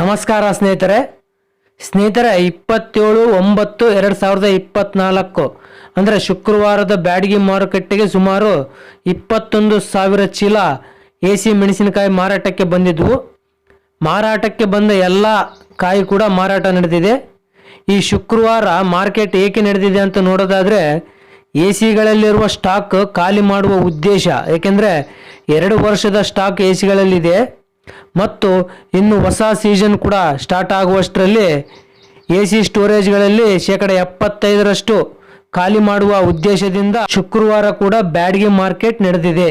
ನಮಸ್ಕಾರ ಸ್ನೇಹಿತರೆ. ಸ್ನೇಹಿತರೆ, ಇಪ್ಪತ್ತೇಳು ಒಂಬತ್ತು ಎರಡು ಸಾವಿರದ ಇಪ್ಪತ್ನಾಲ್ಕು, ಅಂದರೆ ಶುಕ್ರವಾರದ ಬ್ಯಾಡಗಿ ಮಾರುಕಟ್ಟೆಗೆ ಸುಮಾರು ಇಪ್ಪತ್ತೊಂದು ಸಾವಿರ ಚೀಲ ಎ ಸಿ ಮೆಣಸಿನಕಾಯಿ ಮಾರಾಟಕ್ಕೆ ಬಂದಿದ್ವು. ಮಾರಾಟಕ್ಕೆ ಬಂದ ಎಲ್ಲ ಕಾಯಿ ಕೂಡ ಮಾರಾಟ ನಡೆದಿದೆ. ಈ ಶುಕ್ರವಾರ ಮಾರ್ಕೆಟ್ ಏಕೆ ನಡೆದಿದೆ ಅಂತ ನೋಡೋದಾದರೆ, ಎ ಸಿಗಳಲ್ಲಿರುವ ಸ್ಟಾಕ್ ಖಾಲಿ ಮಾಡುವ ಉದ್ದೇಶ, ಏಕೆಂದರೆ ಎರಡು ವರ್ಷದ ಸ್ಟಾಕ್ ಎ ಸಿಗಳಲ್ಲಿದೆ. ಮತ್ತು ಇನ್ನು ಹೊಸ ಸೀಸನ್ ಕೂಡ ಸ್ಟಾರ್ಟ್ ಆಗುವಷ್ಟರಲ್ಲಿ ಎ ಸಿ ಸ್ಟೋರೇಜ್ಗಳಲ್ಲಿ ಶೇಕಡ ಎಪ್ಪತ್ತೈದರಷ್ಟು ಖಾಲಿ ಮಾಡುವ ಉದ್ದೇಶದಿಂದ ಶುಕ್ರವಾರ ಕೂಡ ಬ್ಯಾಡ್ಗಿ ಮಾರ್ಕೆಟ್ ನಡೆದಿದೆ.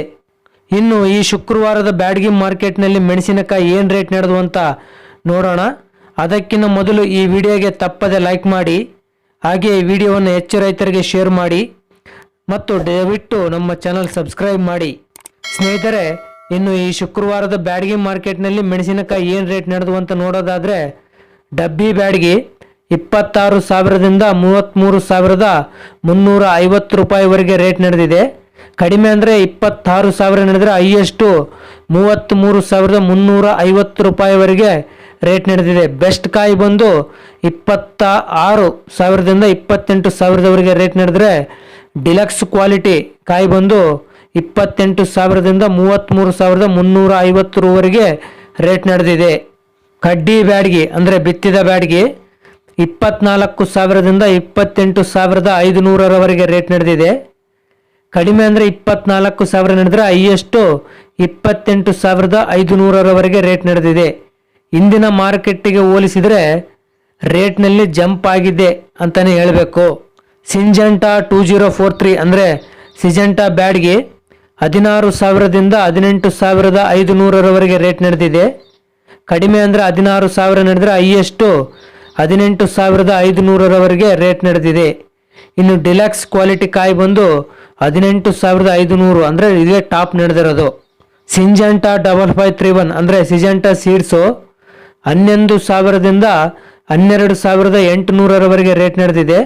ಇನ್ನು ಈ ಶುಕ್ರವಾರದ ಬ್ಯಾಡ್ಗಿ ಮಾರ್ಕೆಟ್ನಲ್ಲಿ ಮೆಣಸಿನಕಾಯಿ ಏನು ರೇಟ್ ನಡೆದು ಅಂತ ನೋಡೋಣ. ಅದಕ್ಕಿಂತ ಮೊದಲು ಈ ವಿಡಿಯೋಗೆ ತಪ್ಪದೆ ಲೈಕ್ ಮಾಡಿ. ಹಾಗೆ ಈ ವಿಡಿಯೋವನ್ನು ಹೆಚ್ಚು ರೈತರಿಗೆ ಶೇರ್ ಮಾಡಿ. ಮತ್ತು ದಯವಿಟ್ಟು ನಮ್ಮ ಚಾನಲ್ ಸಬ್ಸ್ಕ್ರೈಬ್ ಮಾಡಿ. ಸ್ನೇಹಿತರೆ ಇನ್ನು ಈ ಶುಕ್ರವಾರದ ಬ್ಯಾಡಗಿ ಮಾರ್ಕೆಟ್ನಲ್ಲಿ ಮೆಣಸಿನಕಾಯಿ ಏನು ರೇಟ್ ನಡೆದು ಅಂತ ನೋಡೋದಾದರೆ, ಡಬ್ಬಿ ಬ್ಯಾಡಗಿ ಇಪ್ಪತ್ತಾರು ಸಾವಿರದಿಂದ ಮೂವತ್ತ್ಮೂರು ಸಾವಿರದ ಮುನ್ನೂರ ಐವತ್ತು ರೂಪಾಯಿವರೆಗೆ ರೇಟ್ ನಡೆದಿದೆ. ಕಡಿಮೆ ಅಂದರೆ ಇಪ್ಪತ್ತಾರು ಸಾವಿರ ನಡೆದರೆ ಹೈಯೆಸ್ಟು ಮೂವತ್ತ್ಮೂರು ಸಾವಿರದ ಮುನ್ನೂರ ಐವತ್ತು ರೂಪಾಯಿವರೆಗೆ ರೇಟ್ ನಡೆದಿದೆ. ಬೆಸ್ಟ್ ಕಾಯಿ ಬಂದು ಇಪ್ಪತ್ತ ಆರು ಸಾವಿರದಿಂದ ಇಪ್ಪತ್ತೆಂಟು ಸಾವಿರದವರೆಗೆ ರೇಟ್ ನಡೆದರೆ ಡಿಲಕ್ಸ್ ಕ್ವಾಲಿಟಿ ಕಾಯಿ ಬಂದು ಇಪ್ಪತ್ತೆಂಟು ಸಾವಿರದಿಂದ ಮೂವತ್ತ್ಮೂರು ಸಾವಿರದ ಮುನ್ನೂರ ಐವತ್ತರವರೆಗೆ ರೇಟ್ ನಡೆದಿದೆ. ಕಡ್ಡಿ ಬ್ಯಾಡ್ಗಿ, ಅಂದರೆ ಬಿತ್ತಿದ ಬ್ಯಾಡ್ಗಿ, ಇಪ್ಪತ್ನಾಲ್ಕು ಸಾವಿರದಿಂದ ಇಪ್ಪತ್ತೆಂಟು ಸಾವಿರದ ಐದುನೂರರವರೆಗೆ ರೇಟ್ ನಡೆದಿದೆ. ಕಡಿಮೆ ಅಂದರೆ ಇಪ್ಪತ್ನಾಲ್ಕು ಸಾವಿರ ನಡೆದರೆ ಹೈಯೆಸ್ಟು ಇಪ್ಪತ್ತೆಂಟು ಸಾವಿರದ ಐದುನೂರರವರೆಗೆ ರೇಟ್ ನಡೆದಿದೆ. ಇಂದಿನ ಮಾರುಕಟ್ಟೆಗೆ ಹೋಲಿಸಿದರೆ ರೇಟ್ನಲ್ಲಿ ಜಂಪ್ ಆಗಿದೆ ಅಂತಲೇ ಹೇಳಬೇಕು. Syngenta two zero four three ಅಂದರೆ ಸಿಜಂಟಾ ಬ್ಯಾಡ್ಗೆ ಹದಿನಾರು ಸಾವಿರದಿಂದ ಹದಿನೆಂಟು ಸಾವಿರದ ಐದು ನೂರರವರೆಗೆ ರೇಟ್ ನಡೆದಿದೆ. ಕಡಿಮೆ ಅಂದರೆ ಹದಿನಾರು ಸಾವಿರ ನಡೆದರೆ ಹೈಯೆಸ್ಟು ಹದಿನೆಂಟು ಸಾವಿರದ ಐದು ನೂರರವರೆಗೆ ರೇಟ್ ನಡೆದಿದೆ. ಇನ್ನು ಡಿಲಕ್ಸ್ ಕ್ವಾಲಿಟಿ ಕಾಯಿ ಬಂದು ಹದಿನೆಂಟು ಸಾವಿರದ ಐದು ನೂರು ಅಂದರೆ ಇದೇ top ನಡೆದಿರೋದು. Syngenta double five three one ಅಂದರೆ ಸಿಜಂಟಾ ಸೀಡ್ಸು ಹನ್ನೊಂದು ಸಾವಿರದಿಂದ ಹನ್ನೆರಡು ಸಾವಿರದ ಎಂಟು ನೂರರವರೆಗೆ ರೇಟ್ ನಡೆದಿದೆ.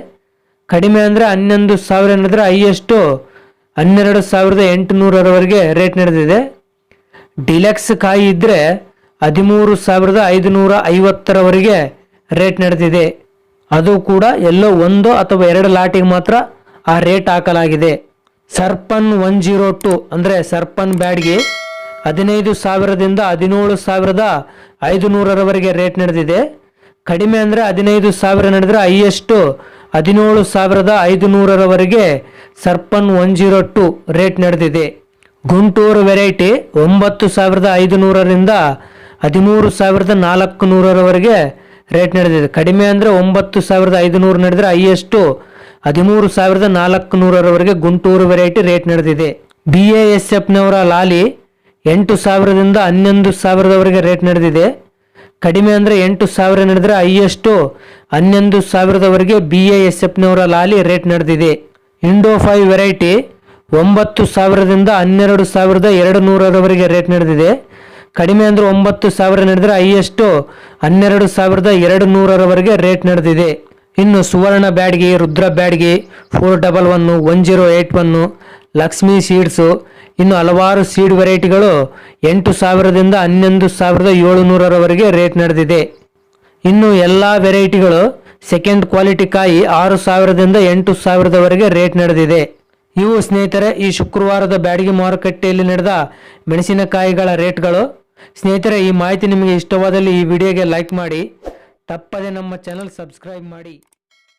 ಕಡಿಮೆ ಅಂದರೆ ಹನ್ನೊಂದು ಸಾವಿರ ನಡೆದರೆ ಹೈಯೆಸ್ಟು ಹನ್ನೆರಡು ಸಾವಿರದ ಎಂಟುನೂರರವರೆಗೆ ರೇಟ್ ನಡೆದಿದೆ. ಡಿಲೆಕ್ಸ್ ಕಾಯಿ ಇದ್ದರೆ ಹದಿಮೂರು ಸಾವಿರದ ಐದುನೂರ ಐವತ್ತರವರೆಗೆ ರೇಟ್ ನಡೆದಿದೆ. ಅದು ಕೂಡ ಎಲ್ಲೋ ಒಂದು ಅಥವಾ ಎರಡು ಲಾಟಿಗೆ ಮಾತ್ರ ಆ ರೇಟ್ ಹಾಕಲಾಗಿದೆ. ಸರ್ಪನ್ ಒನ್ ಜೀರೋ ಟು ಅಂದರೆ ಸರ್ಪನ್ ಬ್ಯಾಡ್ಗೆ ಹದಿನೈದು ಸಾವಿರದಿಂದ ಹದಿನೇಳು ಸಾವಿರದ ಐದು ನೂರರವರೆಗೆ ರೇಟ್ ನಡೆದಿದೆ. ಕಡಿಮೆ ಅಂದರೆ ಹದಿನೈದು ಸಾವಿರ ನಡೆದರೆ ಹೈಯೆಸ್ಟು ಹದಿನೇಳು ಸಾವಿರದ ಐದು ನೂರರವರೆಗೆ ಸರ್ಪನ್ ಒನ್ ಜೀರೋ ಟು ರೇಟ್ ನಡೆದಿದೆ. ಗುಂಟೂರು ವೆರೈಟಿ ಒಂಬತ್ತು ಸಾವಿರದ ಐದು ನೂರರಿಂದ ಹದಿಮೂರು ಸಾವಿರದ ನಾಲ್ಕು ನೂರರವರೆಗೆ ರೇಟ್ ನಡೆದಿದೆ. ಕಡಿಮೆ ಅಂದರೆ ಒಂಬತ್ತು ಸಾವಿರದ ಐದು ನೂರು ನಡೆದರೆ ಹೈಯೆಸ್ಟು ಹದಿಮೂರು ಸಾವಿರದ ನಾಲ್ಕು ನೂರರವರೆಗೆ ಗುಂಟೂರು ವೆರೈಟಿ ರೇಟ್ ನಡೆದಿದೆ. ಬಿ ಎ ಎಸ್ ಎಫ್ನವರ ಲಾಲಿ ಎಂಟು ಸಾವಿರದಿಂದ ಹನ್ನೊಂದು ಸಾವಿರದವರೆಗೆ ರೇಟ್ ನಡೆದಿದೆ. ಕಡಿಮೆ ಅಂದರೆ ಎಂಟು ಸಾವಿರ ನಡೆದರೆ ಹೈಯೆಸ್ಟು ಹನ್ನೊಂದು ಸಾವಿರದವರೆಗೆ ಬಿ ಎ ಎಸ್ ಎಫ್ನವರ ಲಾಲಿ ರೇಟ್ ನಡೆದಿದೆ. ಇಂಡೋ ಫೈವ್ ವೆರೈಟಿ ಒಂಬತ್ತು ಸಾವಿರದಿಂದ ಹನ್ನೆರಡು ಸಾವಿರದ ಎರಡು ನೂರರವರೆಗೆ ರೇಟ್ ನಡೆದಿದೆ. ಕಡಿಮೆ ಅಂದರೆ ಒಂಬತ್ತು ಸಾವಿರ ನಡೆದರೆ ಹೈಯೆಸ್ಟು ಹನ್ನೆರಡು ಸಾವಿರದ ಎರಡು ನೂರರವರೆಗೆ ರೇಟ್ ನಡೆದಿದೆ. ಇನ್ನು Suvarna Byadgi, Rudra Byadgi four double one one zero eight one Lakshmi seeds. ಇನ್ನು ಹಲವಾರು ಸೀಡ್ ವೆರೈಟಿಗಳು ಎಂಟು ಸಾವಿರದಿಂದ ಹನ್ನೊಂದು ಸಾವಿರದ ಏಳುನೂರರವರೆಗೆ ರೇಟ್ ನಡೆದಿದೆ. ಇನ್ನು ಎಲ್ಲ ವೆರೈಟಿಗಳು ಸೆಕೆಂಡ್ ಕ್ವಾಲಿಟಿ ಕಾಯಿ ಆರು ಸಾವಿರದಿಂದ ಎಂಟು ಸಾವಿರದವರೆಗೆ ರೇಟ್ ನಡೆದಿದೆ. ಇವು ಸ್ನೇಹಿತರೆ, ಈ ಶುಕ್ರವಾರದ ಬ್ಯಾಡಗಿ ಮಾರುಕಟ್ಟೆಯಲ್ಲಿ ನಡೆದ ಮೆಣಸಿನಕಾಯಿಗಳ ರೇಟ್ಗಳು. ಸ್ನೇಹಿತರೆ, ಈ ಮಾಹಿತಿ ನಿಮಗೆ ಇಷ್ಟವಾದಲ್ಲಿ ಈ ವಿಡಿಯೋಗೆ ಲೈಕ್ ಮಾಡಿ. ತಪ್ಪದೆ ನಮ್ಮ ಚಾನಲ್ ಸಬ್ಸ್ಕ್ರೈಬ್ ಮಾಡಿ.